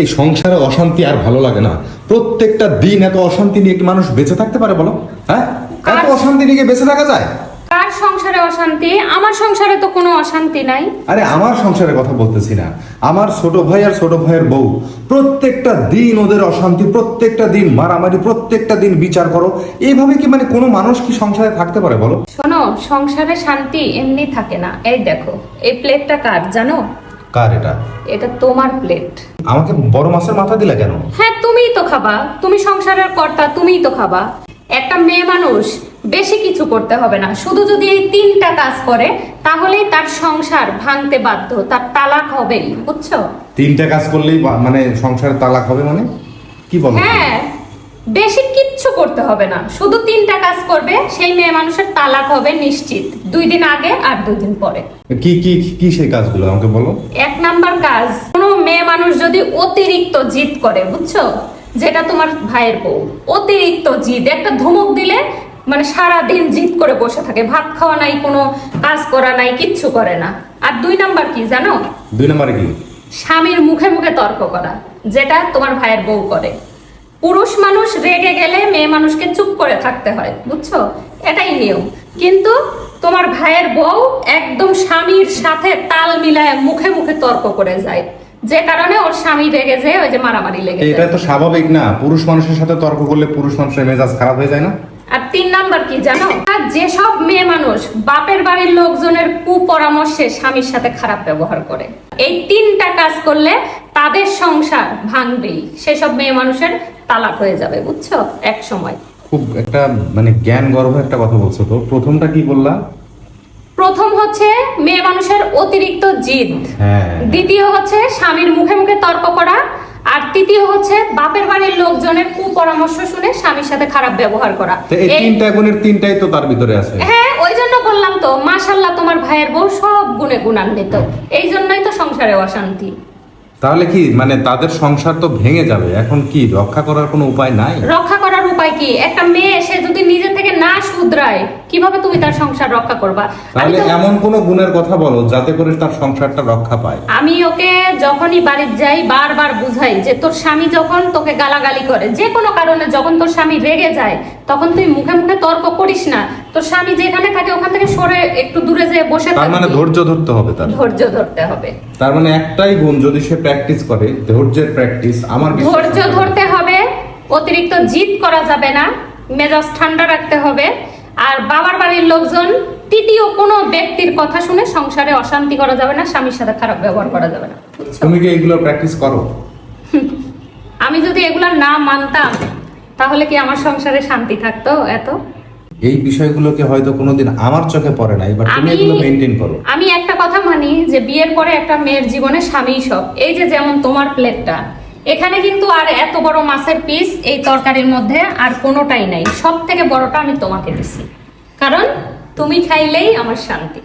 এই সংসারে অশান্তি আর ভালো লাগে না। প্রত্যেকটা দিন এত অশান্তি নিয়ে কি মানুষ বেঁচে থাকতে পারে বলো? হ্যাঁ? এত অশান্তি নিয়ে বেঁচে থাকা যায়? কার সংসারে অশান্তি? আমার সংসারে তো কোনো অশান্তি নাই। আরে আমার সংসারের কথা বলতেছি না। আমার ছোট ভাই আর ছোট ভাইয়ের বউ প্রত্যেকটা দিন ওদের অশান্তি প্রত্যেকটা দিন মারামারি প্রত্যেকটা দিন বিচার করো। এইভাবে কি মানে কোনো মানুষ কি সংসারে থাকতে পারে বলো? শোনো সংসারে শান্তি এমনি থাকে না। এই দেখো এই প্লেটটা কার জানো? কার এটা? এটা তোমার প্লেট আমাকে বড় মাছের মাথা দিলা কেন? হ্যাঁ তুমিই তো খাবা। তুমি সংসারের কর্তা তুমিই তো খাবা। একটা মেয়ে মানুষ বেশি কিছু করতে হবে না। শুধু যদি এই তিনটা কাজ করে তাহলেই তার সংসার ভাঙতে বাধ্য তার তালাক হবেই বুঝছ? তিনটা কাজ করলেই মানে সংসারে তালাক হবে মানে? কি বলো? হ্যাঁ বেশি কিচ্ছু করতে হবে না। শুধু তিনটা কাজ করবে সেই মেয়ে মানুষের তালাক হবে নিশ্চিত দুই দিন আগে আর দুই দিন পরে। কি কি কি সেই কাজগুলো আমাকে বলো? এক নাম্বার কাজ কোনো মেয়ে মানুষ যদি অতিরিক্ত জিদ করে বুঝছ? যেটা তোমার ভাইয়ের বউ। অতিরিক্ত জিদ একটা ধমক দিলে মানে সারা দিন জিদ করে বসে থাকে ভাত খাওয়া নাই কোনো কাজ করা নাই কিচ্ছু করে না। আর দুই নাম্বার কি জানো? দুই নম্বরে কি? স্বামীর মুখে মুখে তর্ক করা যেটা তোমার ভাইয়ের বউ করে। পুরুষ মানুষ রেগে গেলে মেয়ে মানুষকে চুপ করে থাকতে হয় বুঝছ? এটাই নিয়ম। কিন্তু তোমার ভাইয়ের বউ একদম স্বামীর সাথে তাল মিলায় মুখে মুখে তর্ক করে যায়। যে কারণে ওর স্বামী রেগে যায় ওই যে মারামারি লেগে এটা তো স্বাভাবিক না। পুরুষ মানুষের সাথে তর্ক করলে পুরুষ মানুষের মেজাজ খারাপ হয়ে যায় না? আর তিন নাম্বার কি জানো? যেসব মেয়ে মানুষ বাপের বাড়ির লোকজনের কুপরামর্শে স্বামীর সাথে খারাপ ব্যবহার করে এই তিনটা কাজ করলে তাদের সংসার ভাঙবেই। সেসব মেয়ে মানুষের তালাক হয়ে যাবে বুঝছ? এক সময়। খুব একটা মানে জ্ঞান গর্ভ একটা কথা বলছো তো। প্রথমটা কি বললা? প্রথম হচ্ছে মেয়ে মানুষের অতিরিক্ত জিদ। হ্যাঁ। দ্বিতীয় হচ্ছে স্বামীর মুখে মুখে তর্ক করা। আর তৃতীয় হচ্ছে বাপের বাড়ির লোকজনের কুপরামর্শ শুনে স্বামীর সাথে খারাপ ব্যবহার করা। এই- তিনটা গুণের তিনটাই তো তার ভিতরে আছে। হ্যাঁ ওই জন্য বললাম তো মাশাল্লাহ তোমার ভাইয়ের বউ সব গুণে গুণান্বিত। এই জন্যই তো সংসারে অশান্তি। তাহলে কি মানে তাদের সংসার তো ভেঙে যাবে এখন কি রক্ষা করার কোনো উপায় নাই? রক্ষা করার উপায় কি? একটা মেয়ে সে যদি নিজে থেকে না শুধরায় কীভাবে তুমি তার সংসার রক্ষা করবা? তাহলে এমন কোন গুণের কথা বলো যাতে করে তার সংসারটা রক্ষা পায়। আমি ওকে যখনই বাড়িতে যাই বারবার বুঝাই যে তোর স্বামী যখন তোকে গালাগালি করে যে কোনো কারণে যখন তোর স্বামী রেগে যায় তখন তুই মুখে মুখে তর্ক করিস না। তোর স্বামী যেখানে থাকে ওখান থেকে সরে একটু দূরে যেয়ে বসে তার মানে ধৈর্য ধরতে হবে তার। ধৈর্য ধরতে হবে। তার মানে একটাই গুণ যদি সে প্র্যাকটিস করে ধৈর্যের প্র্যাকটিস আমার ধৈর্য ধরতে হবে অতিরিক্ত জিদ করা যাবে না মেজাজ ঠান্ডা রাখতে হবে আর বাবার বাড়ির লোকজন তৃতীয় কোনো ব্যক্তির কথা শুনে সংসারে অশান্তি করা যাবে না স্বামীর সাথে খারাপ ব্যবহার করা যাবে না? তুমি কি এগুলো প্র্যাকটিস করো? আমি যদি এগুলা না মানতাম তাহলে কি আমার সংসারে শান্তি থাকতো এত? এই বিষয়গুলোকে হয়তো কোনোদিন আমার চোখে পড়ে নাই বাট তুমি এগুলো মেনটেন করো। আমি একটা কথা মানি যে বিয়ের পরে একটা মেয়ের জীবনে স্বামী সব। এই যে যেমন তোমার প্লেটটা এখানে কিন্তু আর এত বড় মাছের পিস এই তরকারির মধ্যে আর কোনোটাই নাই। সব থেকে বড়টা আমি তোমাকে দিছি। কারণ তুমি খাইলেই আমার শান্তি।